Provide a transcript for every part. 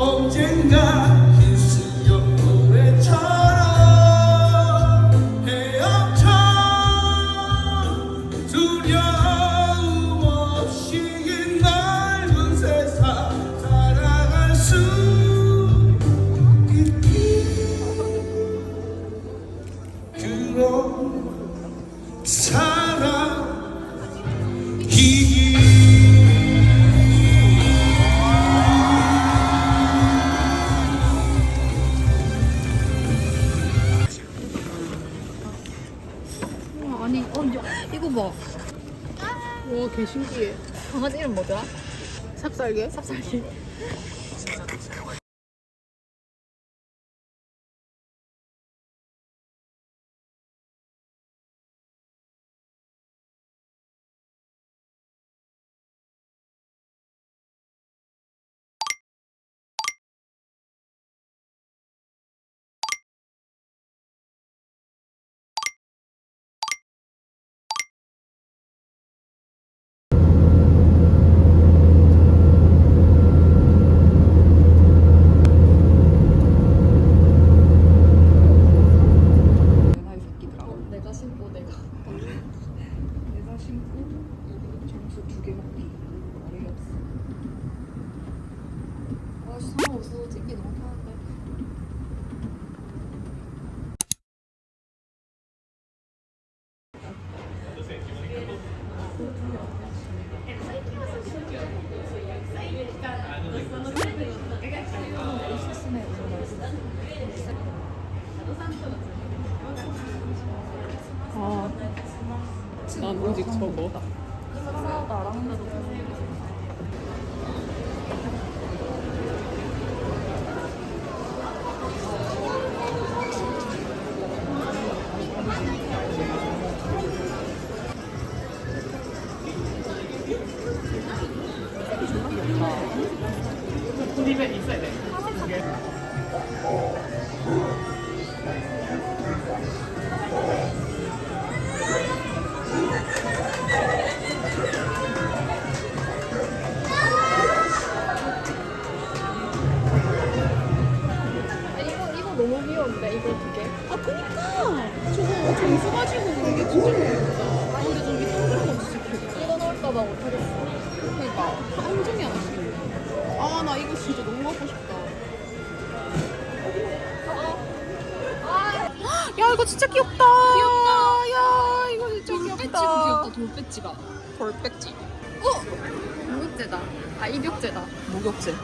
언젠가 신기해. 강아지 이름 뭐더라? 삽살개? 삽살개. 내가 이 새끼들아. 내가 신고 내가. 내가 신고 먹기. 어이없어. 편한데. 아, 난 오직 저거. 아, 야, 이거 진짜 귀엽다. 귀엽다. 야, 이거 진짜 귀엽다. 돌배지가. 돌백지. 목욕제다. 아, 입욕제다. 목욕제.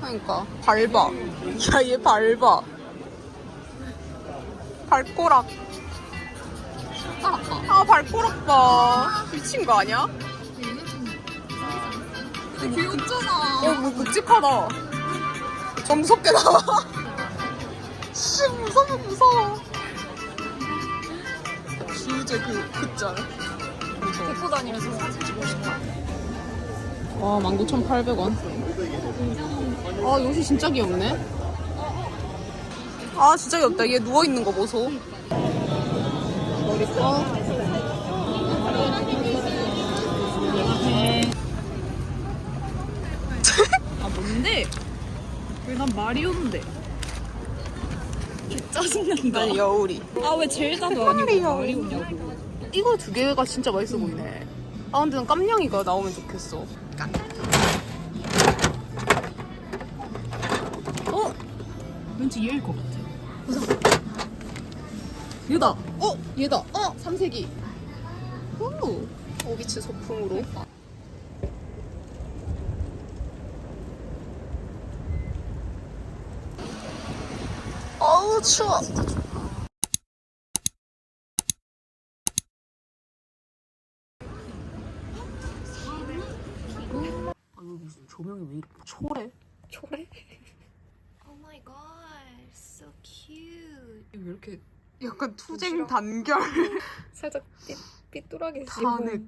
그러니까 밟아. 야, 얘 밟아. 발꼬락. 아, 발꼬락 봐. 미친 거 아니야? 귀엽잖아. 어, 뭐 묵직하다. 좀 무섭게 나와. 씨, 무서워, 무서워. 주제 그, 그 있잖아. 데리고 다니면서 사진 찍고 싶다. 와, 19,800원. 아, 옷이 진짜 귀엽네. 아, 진짜 귀엽다. 얘 누워있는 거 보소. 머리 꺼. 아, 뭔데? 왜 난 말이 없는데? 짜증난다. 난 여울이. 아, 왜 젤다도 아니고. 말이 오냐고. 이거 두 개가 진짜 맛있어 보이네. 아, 근데 난 깜냥이가 나오면 좋겠어. 어? 왠지 얘일 것 같아. 얘다. 어? 얘다. 어? 삼색이. 오. 오비츠 소품으로. 추워. 아, 조명이 왜 이렇게 초래? 초래? Oh my god, so cute. 왜 이렇게 약간 투쟁 단결 살짝 삐, 삐뚤하게 단액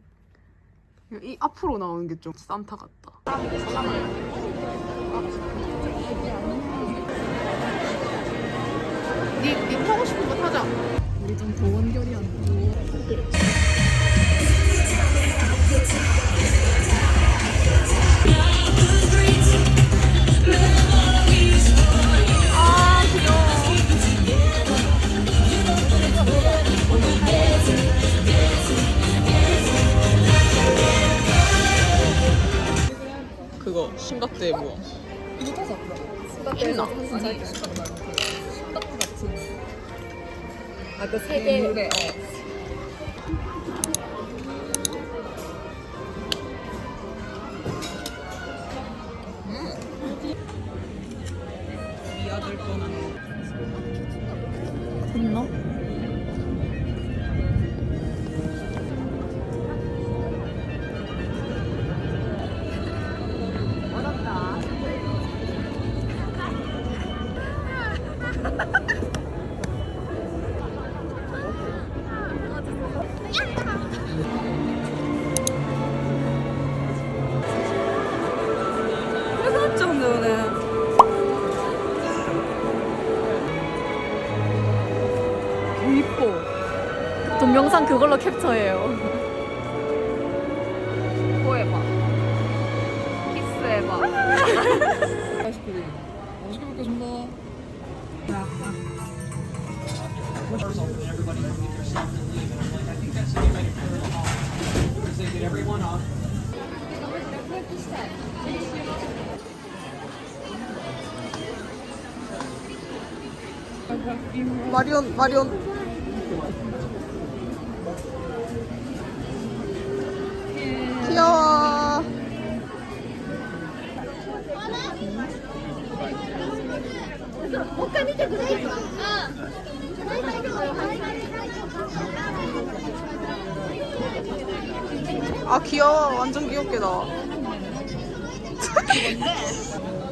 이 앞으로 나오는 게 좀 산타 같다 니, 니 타고 싶은 거 타자 우리 좀 도원결이 안 돼. 세개 물에 어이 아들 거는 됐나? 회사 정도는 이뻐. 동영상 그걸로 캡처해요. 뽀해봐. 키스해봐. 아이스크림. 맛있게 먹겠습니다. 마리온 마리온. 귀여워. 아 귀여워. 완전 귀엽게 나와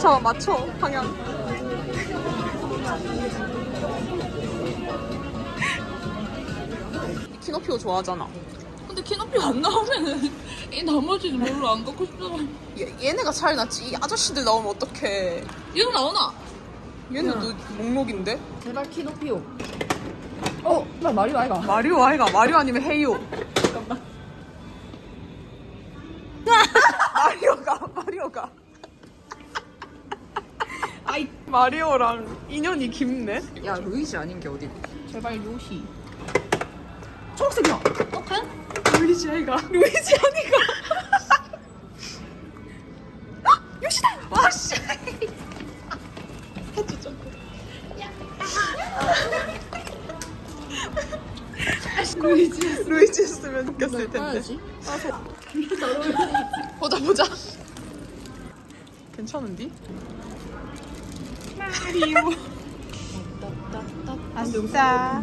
저 맞춰 방향. 키노피오 좋아하잖아. 근데 키높이 안 나오면은 이 나머지는 별로 안 갖고 싶잖아. 얘, 얘네가 차이 났지. 이 아저씨들 나오면 어떡해. 이거 나오나? 얘네도 목록인데? 제발 키높이요. 어, 나 말이 아이가. 마리오 아이가 마리오 아니면 헤이오 잠깐만. 마리오가 마리오가 아이 마리오랑 인연이 깊네 야, 루이지 아닌 게 어디? 제발 요시 초록색이야. 어, 과연? 루이지 아이가 루이지 아니가 루이지 루이지 했으면 웃겼을 텐데 봐야지. 보자 보자 괜찮은디? 아싸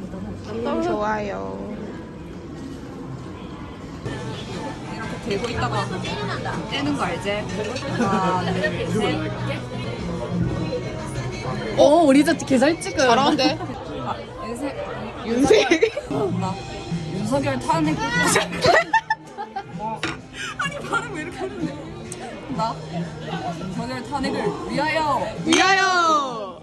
좋아요 들고 있다가 떼는 거 알지? 하나, 둘, 셋. 어, 우리 진짜 개잘 찍음. 잘하는데 윤색. 윤색 나 윤석열 탄핵 아니 발음 왜 이렇게 하는데? 나? 윤석열 탄핵을 위하여. 위하여!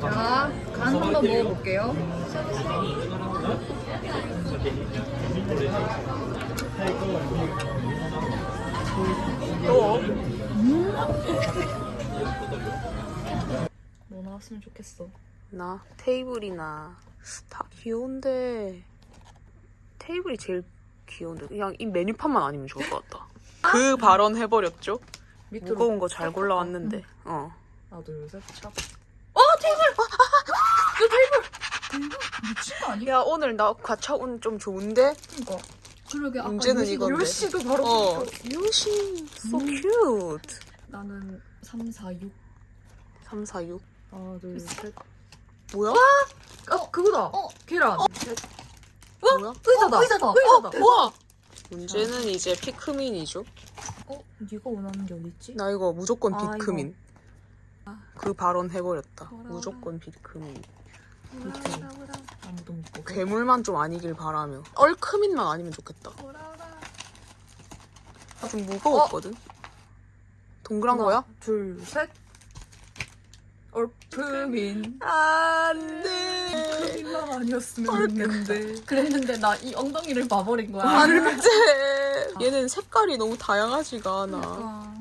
자, 간 한번 먹어볼게요. 또 뭐 나왔으면 좋겠어. 나 테이블이나 다 귀여운데 테이블이 제일 귀여운데 그냥 이 메뉴판만 아니면 좋을 것 같다. 그 발언 해버렸죠. 밑으로 무거운 거 잘 골라왔는데. 어. 하나, 둘, 셋, 찹. 미친 거 아니야? 야 오늘 나 과차 운 좀 좋은데. 그니까. 그러게 아까 문제는 요시- 이건데. 요시도 바로 어. 어. 요시 so cute. 나는 3, 4, 6 3, 4, 6. 하나, 둘, 셋. 뭐야? 어, 그거다. 계란. 뭐야? 의자다. 의자다. 의자다. 우와. 문제는 이제 피크민이죠. 어, 네가 원하는 게 어딨지? 나 이거 무조건 아, 비크민. 그 발언 해버렸다. 뭐라 무조건 비크민. 아무도 못 보고. 괴물만 좀 아니길 바라며. 얼크민만 아니면 좋겠다. 좀 무거웠거든. 동그란 거야? 둘, 셋. 얼프민. 안 돼. 얼프민만 아니었으면 했는데. 그랬는데 나 이 엉덩이를 봐버린 거야. 안 돼. 얘는 색깔이 너무 다양하지가 않아. 아.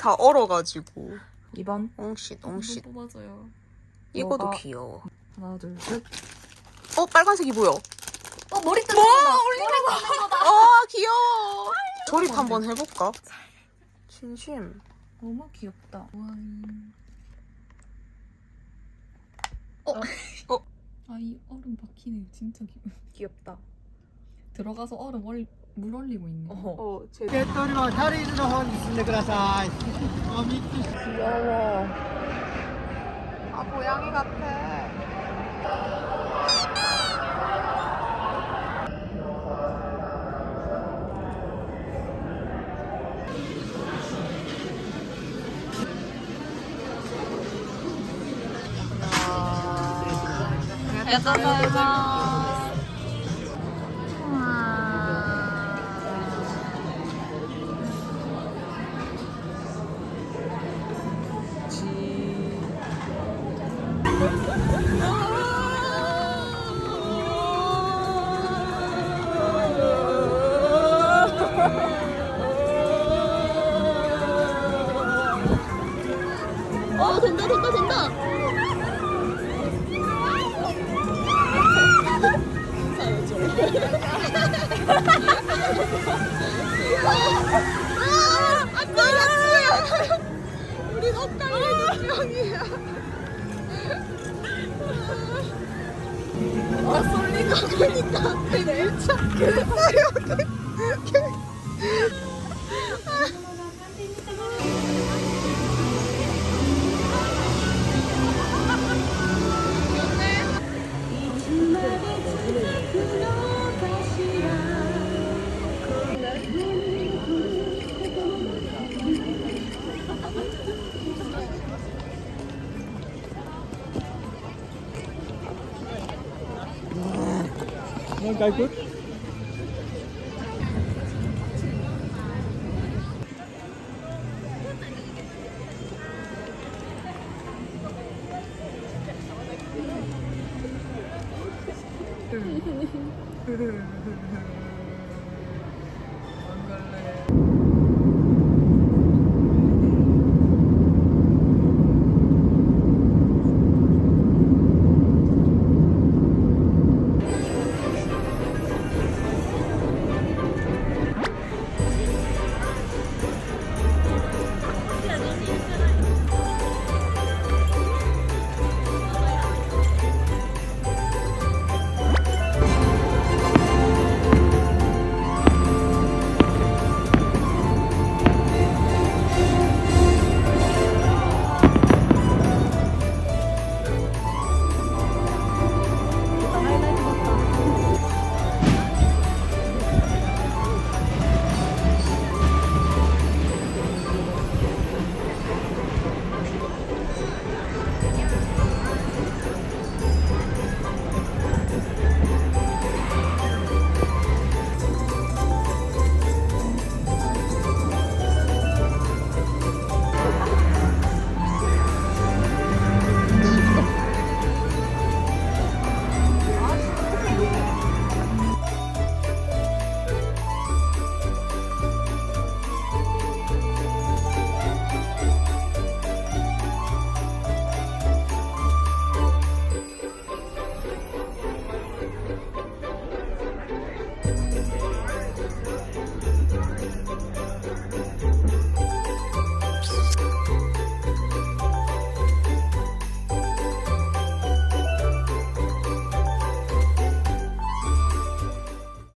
다 얼어가지고. 2번. 엉쉿, 엉쉿. 뽑아줘요. 이거도 뭐가? 귀여워. 하나, 둘, 셋. 어, 빨간색이 보여. 어, 머리 뜯는 거다. 머리 아, 귀여워. 조립 한번 해볼까? 진심. 너무 귀엽다. 와인. 어. 어. 아, 이 얼음 박히네. 진짜 귀... 귀엽다. 들어가서 얼음 얼... 물 얼리고 있네. 어. 어, 제 ゲットりのタリーズの方に進んでください。おみき 귀여워. 아, 고양이 같아. ありがとうございます。 우린 엇갈리는 명이야. 아, 쏠리가 보니까 진짜 그랬어요. cây quýt Mm-hmm.